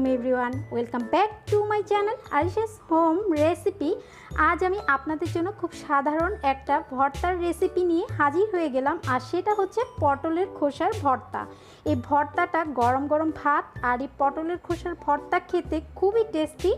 আসসালামু everyone welcome back to my channel Arisha's home recipe আজ আমি আপনাদের জন্য খুব সাধারণ একটা ভর্তার রেসিপি নিয়ে হাজির হয়ে গেলাম, আর সেটা হচ্ছে পটলের খোসার ভর্তা। এই ভর্তাটা গরম গরম ভাত আর এই পটলের খোসার ভর্তা খেতে খুবই টেস্টি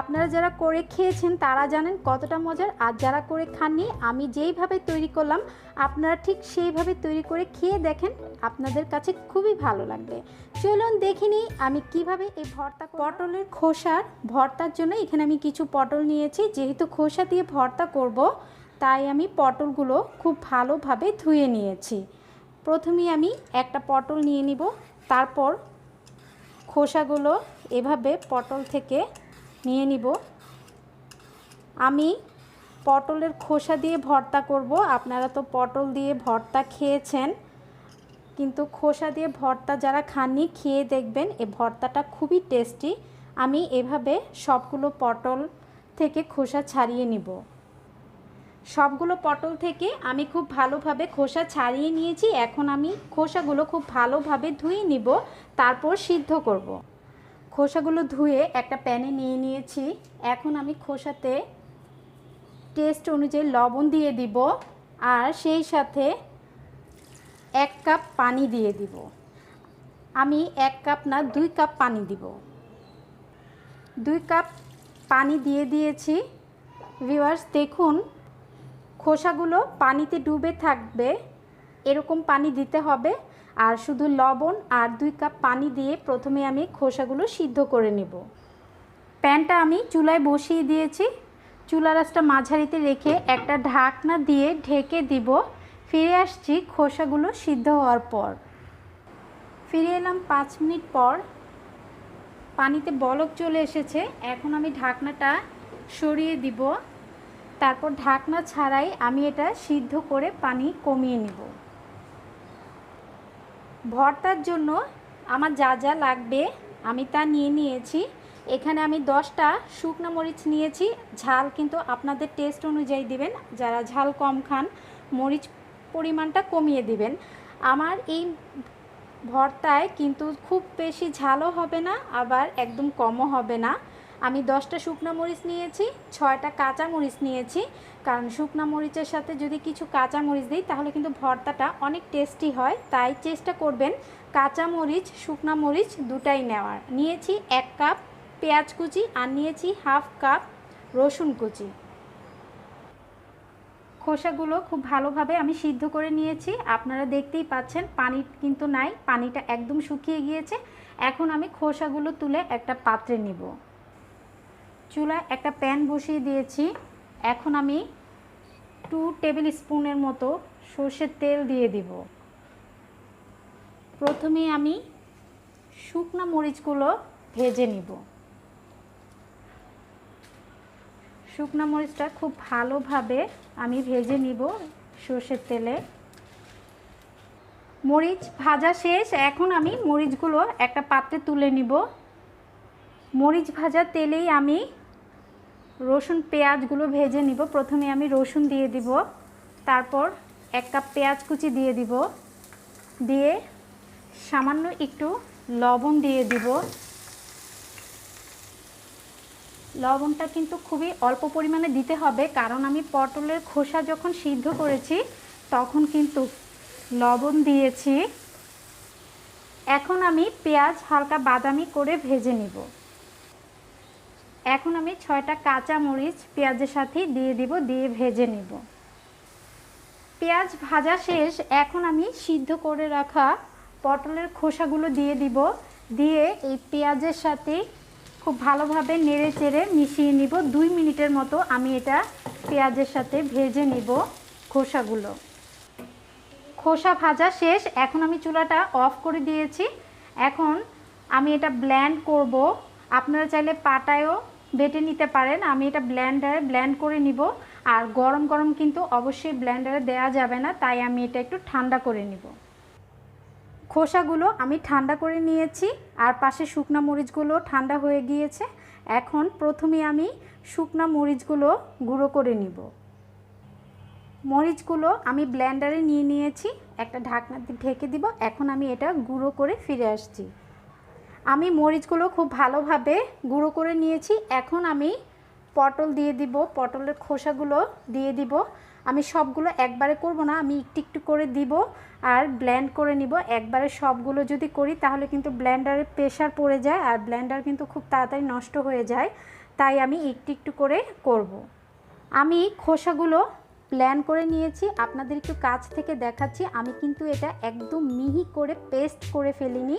আপনারা যারা করে খেয়েছেন তারা জানেন কতটা মজার। আর যারা করে খাননি, আমি যেইভাবে তৈরি করলাম, আপনারা ঠিক সেইভাবে তৈরি করে খেয়ে দেখেন, আপনাদের কাছে খুবই ভালো লাগবে। চলুন দেখে নিই আমি কীভাবে এই ভর্তা পটলের খোসার ভর্তার জন্য এখানে আমি কিছু পটল নিয়েছি। যেহেতু খোসা দিয়ে ভর্তা করব, তাই আমি পটলগুলো খুব ভালোভাবে ধুয়ে নিয়েছি। প্রথমেই আমি একটা পটল নিয়ে নিব, তারপর খোসাগুলো এভাবে পটল থেকে নিয়ে নিব। আমি পটলের খোসা দিয়ে ভর্তা করব। আপনারা তো পটল দিয়ে ভর্তা খেয়েছেন, কিন্তু খোসা দিয়ে ভর্তা যারা খাননি খেয়ে দেখবেন, এ ভর্তাটা খুবই টেস্টি। আমি এভাবে সবগুলো পটল থেকে খোসা ছাড়িয়ে নিব। সবগুলো পটল থেকে আমি খুব ভালোভাবে খোসা ছাড়িয়ে নিয়েছি। এখন আমি খোসাগুলো খুব ভালোভাবে ধুয়ে নিব, তারপর সিদ্ধ করব। খোসাগুলো ধুয়ে একটা প্যানে নিয়ে নিয়েছি। এখন আমি খোসাতে টেস্ট অনুযায়ী লবণ দিয়ে দিব আর সেই সাথে এক কাপ পানি দিয়ে দিব। আমি এক কাপ না, দুই কাপ পানি দিব। দুই কাপ পানি দিয়ে দিয়েছি। ভিউয়ার্স, দেখুন, খোসাগুলো পানিতে ডুবে থাকবে। এরকম পানি দিতে হবে। আর শুধু লবণ আর দুই কাপ পানি দিয়ে প্রথমে আমি খোসাগুলো সিদ্ধ করে নেব। প্যানটা আমি চুলায় বসিয়ে দিয়েছি। চুলা রাসটা মাঝারিতে রেখে একটা ঢাকনা দিয়ে ঢেকে দিব। ফিরে আসছি খোসাগুলো সিদ্ধ হওয়ার পর। ফিরে এলাম পাঁচ মিনিট পর। পানিতে বলক চলে এসেছে। এখন আমি ঢাকনাটা সরিয়ে দিব। তারপর ঢাকনা ছাড়াই আমি এটা সিদ্ধ করে পানি কমিয়ে নিব। ভর্তার জন্য আমার যা যা লাগবে আমি তা নিয়ে নিয়েছি। এখানে আমি দশটা শুকনো মরিচ নিয়েছি। ঝাল কিন্তু আপনাদের টেস্ট অনুযায়ী দিবেন। যারা ঝাল কম খান, মরিচ পরিমাণটা কমিয়ে দিবেন। আমার এই ভর্তায় কিন্তু খুব বেশি ঝালও হবে না, আবার একদম কমও হবে না। আমি দশটা শুকনো মরিচ নিয়েছি, ছয়টা কাঁচা মরিচ নিয়েছি। কারণ শুকনো মরিচের সাথে যদি কিছু কাঁচা মরিচ দিই, তাহলে কিন্তু ভর্তাটা অনেক টেস্টি হয়। তাই চেষ্টা করবেন কাঁচা মরিচ, শুকনো মরিচ দুটাই নেওয়ার। নিয়েছি এক কাপ পেঁয়াজ কুচি আর নিয়েছি হাফ কাপ রসুন কুচি। খোসাগুলো খুব ভালোভাবে আমি সিদ্ধ করে নিয়েছি। আপনারা দেখতেই পাচ্ছেন, পানি কিন্তু নাই, পানিটা একদম শুকিয়ে গিয়েছে। এখন আমি খোসাগুলো তুলে একটা পাত্রে নিব। চুলায় একটা প্যান বসিয়ে দিয়েছি। এখন আমি টু টেবিল স্পুনের মতো সর্ষের তেল দিয়ে দিব। প্রথমে আমি শুকনো মরিচগুলো ভেজে নিব। শুকনো মরিচটা খুব ভালোভাবে আমি ভেজে নিব সর্ষের তেলে। মরিচ ভাজা শেষ। এখন আমি মরিচগুলো একটা পাত্রে তুলে নিব। মরিচ ভাজা তেলেই আমি রসুন পেঁয়াজগুলো ভেজে নিব। প্রথমে আমি রসুন দিয়ে দিব। তারপর এক কাপ পেঁয়াজ কুচি দিয়ে দিব। দিয়ে সামান্য একটু লবণ দিয়ে দিব। লবণটা কিন্তু খুবই অল্প পরিমাণে দিতে হবে, কারণ আমি পটলের খোসা যখন সিদ্ধ করেছি, তখন কিন্তু লবণ দিয়েছি। এখন আমি পেঁয়াজ হালকা বাদামি করে ভেজে নিব। এখন আমি ছয়টা কাঁচা মরিচ পেঁয়াজের সাথে দিয়ে দিব, দিয়ে ভেজে নিব। পেঁয়াজ ভাজা শেষ, এখন আমি সিদ্ধ করে রাখা পটলের খোসাগুলো দিয়ে দিব, দিয়ে এই পেঁয়াজের সাথে খুব ভালোভাবে নেড়ে চেড়ে মিশিয়ে নিব। দুই মিনিটের মতো আমি এটা পেঁয়াজের সাথে ভেজে নিব খোসাগুলো। খোসা ভাজা শেষ, এখন আমি চুলাটা অফ করে দিয়েছি। এখন আমি এটা ব্ল্যান্ড করব। আপনারা চাইলে পাটায়ও বেটে নিতে পারেন। আমি এটা ব্ল্যান্ডারে ব্ল্যান্ড করে নিব। আর গরম গরম কিন্তু অবশ্যই ব্ল্যান্ডারে দেওয়া যাবে না, তাই আমি এটা একটু ঠান্ডা করে নিব। খোসাগুলো আমি ঠান্ডা করে নিয়েছি, আর পাশে শুকনা মরিচগুলো ঠান্ডা হয়ে গিয়েছে। এখন প্রথমে আমি শুকনা মরিচগুলো গুঁড়ো করে নিব। মরিচগুলো আমি ব্ল্যান্ডারে নিয়ে নিয়েছি, একটা ঢাকনা দিয়ে ঢেকে দিব। এখন আমি এটা গুঁড়ো করে ফিরে আসছি। আমি মরিচগুলো খুব ভালোভাবে গুঁড়ো করে নিয়েছি। এখন আমি পটল দিয়ে দিব, পটলের খোসাগুলো দিয়ে দিব। আমি সবগুলো একবারে করব না, আমি একটু একটু করে দিব আর ব্ল্যান্ড করে নিব। একবারে সবগুলো যদি করি তাহলে কিন্তু ব্লেন্ডারে প্রেশার পড়ে যায় আর ব্ল্যান্ডার কিন্তু খুব তাড়াতাড়ি নষ্ট হয়ে যায়। তাই আমি একটু একটু করে করব। আমি খোসাগুলো প্ল্যান করে নিয়েছি আপনাদের একটু কাছ থেকে দেখাচ্ছি। আমি কিন্তু এটা একদম মিহি করে পেস্ট করে ফেলিনি।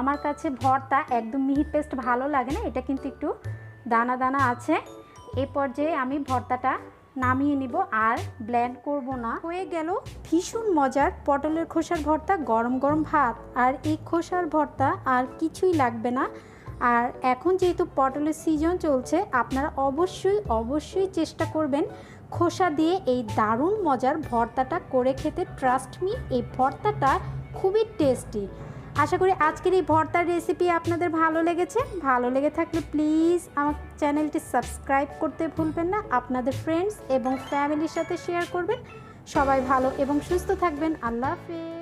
আমার কাছে ভর্তা একদম মিহি পেস্ট ভালো লাগে না, এটা কিন্তু একটু দানা দানা আছে। এ পর্যায়ে আমি ভর্তাটা নামিয়ে নিব, আর ব্ল্যান্ড করব না। হয়ে গেল ভীষণ মজার পটলের খোসার ভর্তা, গরম গরম ভাত। আর এই খোসার ভর্তা আর কিছুই লাগবে না। আর এখন যেহেতু পটলের সিজন চলছে, আপনারা অবশ্যই অবশ্যই চেষ্টা করবেন খোসা দিয়ে এই দারুণ মজার ভর্তাটা করে খেতে ট্রাস্ট মি এই ভর্তাটা খুবই টেস্টি আশা করি আজকের এই ভর্তার রেসিপি আপনাদের ভালো লেগেছে। ভালো লেগে থাকলে প্লিজ আমার চ্যানেলটি সাবস্ক্রাইব করতে ভুলবেন না। আপনাদের ফ্রেন্ডস এবং ফ্যামিলির সাথে শেয়ার করবেন। সবাই ভালো এবং সুস্থ থাকবেন। আল্লাহ হাফেজ।